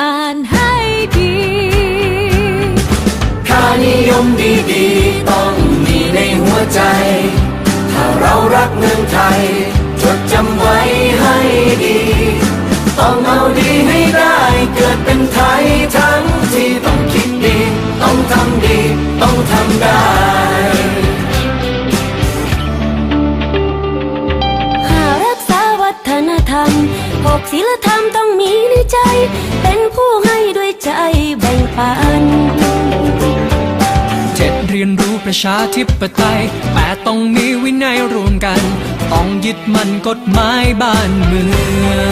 อ่านให้ดีค่านิยมดีๆ ต้องมีในหัวใจ ถ้าเรารักเมืองไทย จดจำไว้ให้ดี ต้องเอาดีให้ได้เกิดเป็นไทยทั้งที่ต้องคิดดี ต้องทำดี ต้องทำได้หารักษาวัฒนธรรม หกศีลธรรมต้องมีในใจ เป็นผู้ให้ด้วยใจแบ่งปันเจ็ดเรียนรู้ประชาธิปไตยแปดต้องมีวินัยรวมกัน ต้องยึดมั่นกฎหมายบ้านเมือง